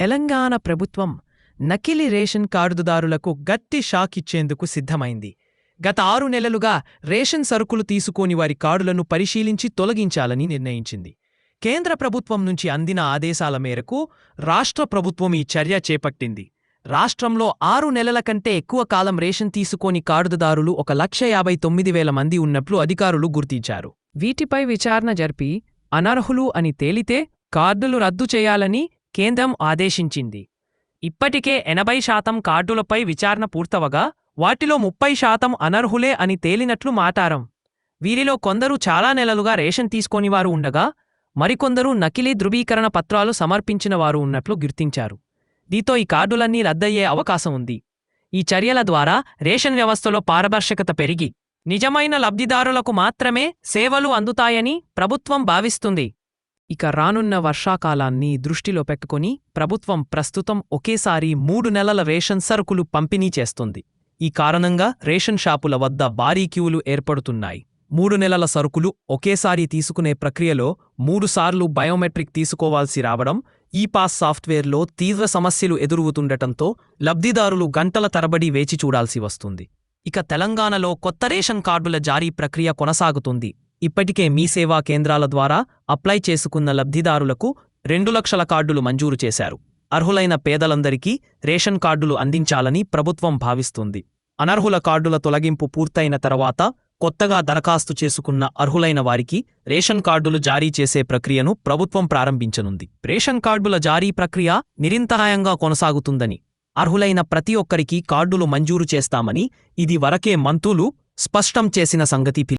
తెలంగాణ ప్రభుత్వం నకిలీ రేషన్ కార్డుదారులకు గట్టి షాక్ ఇచ్చేందుకు సిద్ధమైంది. గత ఆరు నెలలుగా రేషన్ సరుకులు తీసుకోని వారి కార్డులను పరిశీలించి తొలగించాలని నిర్ణయించింది. కేంద్ర ప్రభుత్వం నుంచి అందిన ఆదేశాల మేరకు రాష్ట్ర ప్రభుత్వం ఈ చర్య చేపట్టింది. రాష్ట్రంలో ఆరు నెలల కంటే ఎక్కువ కాలం రేషన్ తీసుకోని కార్డుదారులు ఒక లక్ష యాభై తొమ్మిది వేల మంది ఉన్నట్లు అధికారులు గుర్తించారు. వీటిపై విచారణ జరిపి అనర్హులు అని తేలితే కార్డులు రద్దు చేయాలని కేంద్రం ఆదేశించింది. ఇప్పటికే ఎనభై శాతం కార్డులపై విచారణ పూర్తవగా వాటిలో ముప్పై శాతం అనర్హులే అని తేలినట్లు మాటారం. వీరిలో కొందరు చాలా నెలలుగా రేషన్ తీసుకోనివారు ఉండగా మరికొందరు నకిలీ ధృవీకరణ పత్రాలు సమర్పించిన వారు ఉన్నట్లు గుర్తించారు. దీంతో ఈ కార్డులన్నీ రద్దయ్యే అవకాశం ఉంది. ఈ చర్యల ద్వారా రేషన్ వ్యవస్థలో పారదర్శకత పెరిగి నిజమైన లబ్ధిదారులకు మాత్రమే సేవలు అందుతాయని ప్రభుత్వం భావిస్తుంది. ఇక రానున్న వర్షాకాలాన్ని దృష్టిలో పెట్టుకుని ప్రభుత్వం ప్రస్తుతం ఒకేసారి మూడు నెలల రేషన్ సరుకులు పంపిణీ చేస్తుంది. ఈ కారణంగా రేషన్ షాపుల వద్ద భారీ క్యూలు ఏర్పడుతున్నాయి. మూడు నెలల సరుకులు ఒకేసారి తీసుకునే ప్రక్రియలో మూడుసార్లు బయోమెట్రిక్ తీసుకోవాల్సి రావడం ఈ పాస్ సాఫ్ట్వేర్లో తీవ్ర సమస్యలు ఎదురుగుతుండటంతో లబ్ధిదారులు గంటల తరబడి వేచి చూడాల్సి వస్తుంది. ఇక తెలంగాణలో కొత్త రేషన్ కార్డుల జారీ ప్రక్రియ కొనసాగుతుంది. ఇప్పటికే మీ సేవా కేంద్రాల ద్వారా అప్లై చేసుకున్న లబ్ధిదారులకు రెండు లక్షల కార్డులు మంజూరు చేశారు. అర్హులైన పేదలందరికీ రేషన్ కార్డులు అందించాలని ప్రభుత్వం భావిస్తుంది. అనర్హుల కార్డుల తొలగింపు పూర్తయిన తర్వాత కొత్తగా దరఖాస్తు చేసుకున్న అర్హులైన వారికి రేషన్ కార్డులు జారీ చేసే ప్రక్రియను ప్రభుత్వం ప్రారంభించనుంది. రేషన్ కార్డుల జారీ ప్రక్రియ నిరంతరాయంగా కొనసాగుతుందని అర్హులైన ప్రతి ఒక్కరికి కార్డులు మంజూరు చేస్తామని ఇది వరకే మంతులు స్పష్టం చేసిన సంగతి